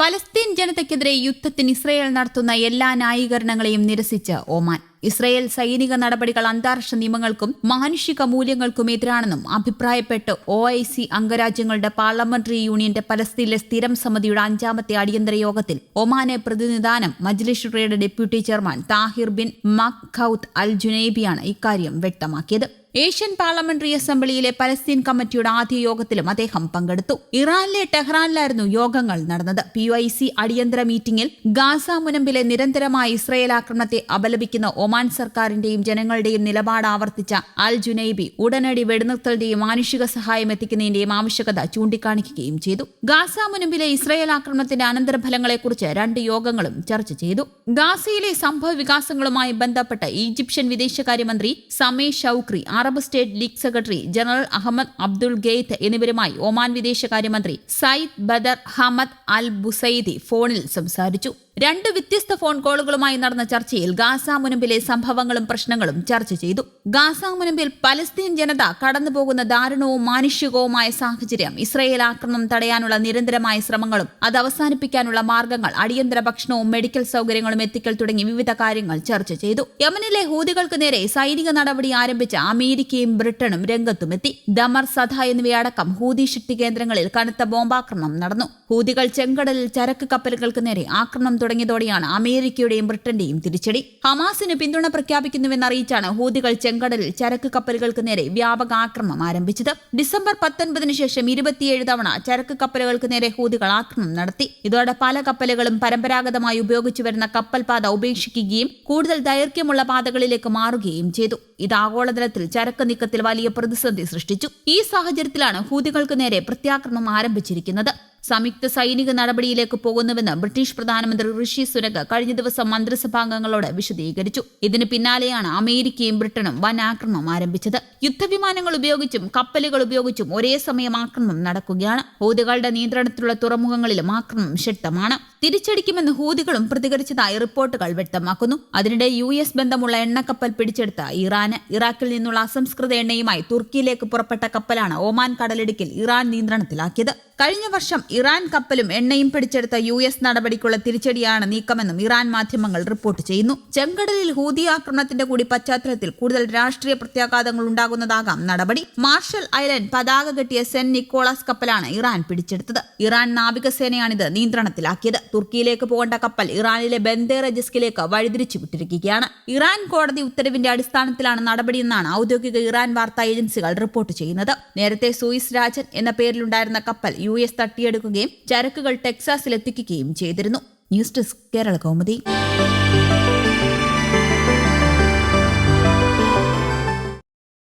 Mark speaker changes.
Speaker 1: Palestine ജനതയ്ക്കെതിരെ യുദ്ധത്തിന് Israel നടത്തുന്ന എല്ലാ ന്യായീകരണങ്ങളെയും നിരസിച്ച് ഒമാൻ. ഇസ്രയേൽ സൈനിക നടപടികൾ അന്താരാഷ്ട്ര നിയമങ്ങൾക്കും മാനുഷിക മൂല്യങ്ങൾക്കും എതിരാണെന്നും അഭിപ്രായപ്പെട്ട് ഒ ഐ സി അംഗരാജ്യങ്ങളുടെ പാർലമെന്ററി യൂണിയന്റെ പലസ്തീനിലെ സ്ഥിരം സമിതിയുടെ അഞ്ചാമത്തെ അടിയന്തര യോഗത്തിൽ ഒമാനെ പ്രതിനിധാനം മജ്ലിഷുറയുടെ ഡെപ്യൂട്ടി ചെയർമാൻ താഹിർ ബിൻ മഖൌത്ത് അൽ ജുനൈബിയാണ് ഇക്കാര്യം വ്യക്തമാക്കിയത്. ഏഷ്യൻ പാർലമെന്ററി അസംബ്ലിയിലെ പലസ്തീൻ കമ്മിറ്റിയുടെ ആദ്യ യോഗത്തിലും അദ്ദേഹം പങ്കെടുത്തു. ഇറാനിലെ ടെഹ്റാനിലായിരുന്നു യോഗങ്ങൾ നടന്നത്. പി ഐ സി അടിയന്തര മീറ്റിംഗിൽ ഗാസ മുനമ്പിലെ നിരന്തരമായ ഇസ്രയേൽ ആക്രമണത്തെ അപലപിക്കുന്ന ഒമാൻ സർക്കാരിന്റെയും ജനങ്ങളുടെയും നിലപാട് ആവർത്തിച്ച അൽ ജുനൈബി ഉടനടി വെടിനിർത്തലിന്റെയും മാനുഷിക സഹായം എത്തിക്കുന്നതിന്റെയും ആവശ്യകത ചൂണ്ടിക്കാണിക്കുകയും ചെയ്തു. ഗാസ മുനമ്പിലെ ഇസ്രയേൽ ആക്രമണത്തിന്റെ അനന്തരഫലങ്ങളെക്കുറിച്ച് രണ്ട് യോഗങ്ങളും ചർച്ച ചെയ്തു. ഗാസയിലെ സംഭവ വികാസങ്ങളുമായി ബന്ധപ്പെട്ട് ഈജിപ്ഷ്യൻ വിദേശകാര്യമന്ത്രി Sameh Shoukry Arab State League secretary general Ahmed Abdul Gheit എന്നിവരുമായി ഒമാൻ വിദേശകാര്യമന്ത്രി Sayyid Badr Hamad al Busaidi ഫോണിൽ സംസാരിച്ചു. രണ്ട് വ്യത്യസ്ത ഫോൺ കോളുകളുമായി നടന്ന ചർച്ചയിൽ ഗാസ മുനമ്പിലെ സംഭവങ്ങളും പ്രശ്നങ്ങളും ചർച്ച ചെയ്തു. ഗാസ മുനമ്പിൽ പലസ്തീൻ ജനത കടന്നുപോകുന്ന ദാരുണവും മാനുഷികവുമായ സാഹചര്യം ഇസ്രയേൽ ആക്രമണം തടയാനുള്ള നിരന്തരമായ ശ്രമങ്ങളും അത് അവസാനിപ്പിക്കാനുള്ള മാർഗങ്ങൾ അടിയന്തര ഭക്ഷണവും മെഡിക്കൽ സൗകര്യങ്ങളും എത്തിക്കൽ തുടങ്ങി വിവിധ കാര്യങ്ങൾ ചർച്ച ചെയ്തു. യമനിലെ ഹൂതികൾക്ക് നേരെ സൈനിക നടപടി ആരംഭിച്ച അമേരിക്കയും ബ്രിട്ടനും രംഗത്തുമെത്തി. ദമർ സധ എന്നിവയടക്കം ഹൂതി ശക്തി കേന്ദ്രങ്ങളിൽ കനത്ത ബോംബാക്രമണം നടന്നു. ഹൂതികൾ ചെങ്കടലിൽ ചരക്ക് കപ്പലുകൾക്ക് നേരെ ആക്രമണം തുടങ്ങിയതോടെയാണ് അമേരിക്കയുടെയും ബ്രിട്ടന്റെയും തിരിച്ചടി. ഹമാസിന് പിന്തുണ പ്രഖ്യാപിക്കുന്നുവെന്ന് അറിയിച്ചാണ് ഹൂതികൾ ചെങ്കടലിൽ ചരക്ക് കപ്പലുകൾക്ക് നേരെ വ്യാപക ആക്രമണം ആരംഭിച്ചത്. ഡിസംബർ പത്തൊൻപതിനു ശേഷം ഇരുപത്തിയേഴ് തവണ ചരക്ക് കപ്പലുകൾക്ക് നേരെ ഹൂതികൾ ആക്രമണം നടത്തി. ഇതോടെ പല കപ്പലുകളും പരമ്പരാഗതമായി ഉപയോഗിച്ചു വരുന്ന കപ്പൽ പാത ഉപേക്ഷിക്കുകയും കൂടുതൽ ദൈർഘ്യമുള്ള പാതകളിലേക്ക് മാറുകയും ചെയ്തു. ഇത് ആഗോളതലത്തിൽ ചരക്ക് നീക്കത്തിൽ വലിയ പ്രതിസന്ധി സൃഷ്ടിച്ചു. ഈ സാഹചര്യത്തിലാണ് ഹൂതികൾക്ക് നേരെ പ്രത്യാക്രമണം ആരംഭിച്ചിരിക്കുന്നത്. സംയുക്ത സൈനിക നടപടിയിലേക്ക് പോകുന്നുവെന്ന് ബ്രിട്ടീഷ് പ്രധാനമന്ത്രി ഋഷി സുനക് കഴിഞ്ഞ ദിവസം മന്ത്രിസഭാംഗങ്ങളോട് വിശദീകരിച്ചു. ഇതിന് പിന്നാലെയാണ് അമേരിക്കയും ബ്രിട്ടനും വൻ ആക്രമണം ആരംഭിച്ചത്. യുദ്ധവിമാനങ്ങൾ ഉപയോഗിച്ചും കപ്പലുകൾ ഉപയോഗിച്ചും ഒരേ സമയം ആക്രമണം നടക്കുകയാണ്. ഹൂതികളുടെ നിയന്ത്രണത്തിലുള്ള തുറമുഖങ്ങളിലും ആക്രമണം ശക്തമാണ്. തിരിച്ചടിക്കുമെന്ന് ഹൂതികളും പ്രതികരിച്ചതായി റിപ്പോർട്ടുകൾ വ്യക്തമാക്കുന്നു. അതിനിടെ യു എസ് ബന്ധമുള്ള എണ്ണക്കപ്പൽ പിടിച്ചെടുത്ത ഇറാന് ഇറാഖിൽ നിന്നുള്ള അസംസ്കൃത എണ്ണയുമായി തുർക്കിയിലേക്ക് പുറപ്പെട്ട കപ്പലാണ് ഒമാൻ കടലിടുക്കിൽ ഇറാൻ നിയന്ത്രണത്തിലാക്കിയത്. കഴിഞ്ഞ വർഷം ഇറാൻ കപ്പലും എണ്ണയും പിടിച്ചെടുത്ത യു എസ് നടപടിക്കുള്ള തിരിച്ചടിയാണ് നീക്കമെന്നും ഇറാൻ മാധ്യമങ്ങൾ റിപ്പോർട്ട് ചെയ്യുന്നു. ചെങ്കടലിൽ ഹൂതി ആക്രമണത്തിന്റെ കൂടി പശ്ചാത്തലത്തിൽ കൂടുതൽ രാഷ്ട്രീയ പ്രത്യാഘാതങ്ങൾ ഉണ്ടാകുന്നതാകാം നടപടി. മാർഷൽ ഐലൻഡ് പതാക കെട്ടിയ സെന്റ് നിക്കോളാസ് കപ്പലാണ് ഇറാൻ പിടിച്ചെടുത്തത്. ഇറാൻ നാവികസേനയാണിത് നിയന്ത്രണത്തിലാക്കിയത്. തുർക്കിയിലേക്ക് പോകേണ്ട കപ്പൽ ഇറാനിലെ ബന്ദേറ ജസ്കിലേക്ക് വഴിതിരിച്ചു വിട്ടിരിക്കുകയാണ് ഇറാൻ കോടതി ഉത്തരവിന്റെ അടിസ്ഥാനത്തിലാണ് നടപടിയെന്നാണ് ഔദ്യോഗിക ഇറാൻ വാർത്താ ഏജൻസികൾ റിപ്പോർട്ട് ചെയ്യുന്നത്. നേരത്തെ സൂയിസ് രാജൻ എന്ന പേരിലുണ്ടായിരുന്ന കപ്പൽ യു യു എസ് തട്ടിയെടുക്കുകയും ചരക്കുകൾ ടെക്സാസിലെത്തിക്കുകയും ചെയ്തിരുന്നു. News desk Kerala Kaumudi.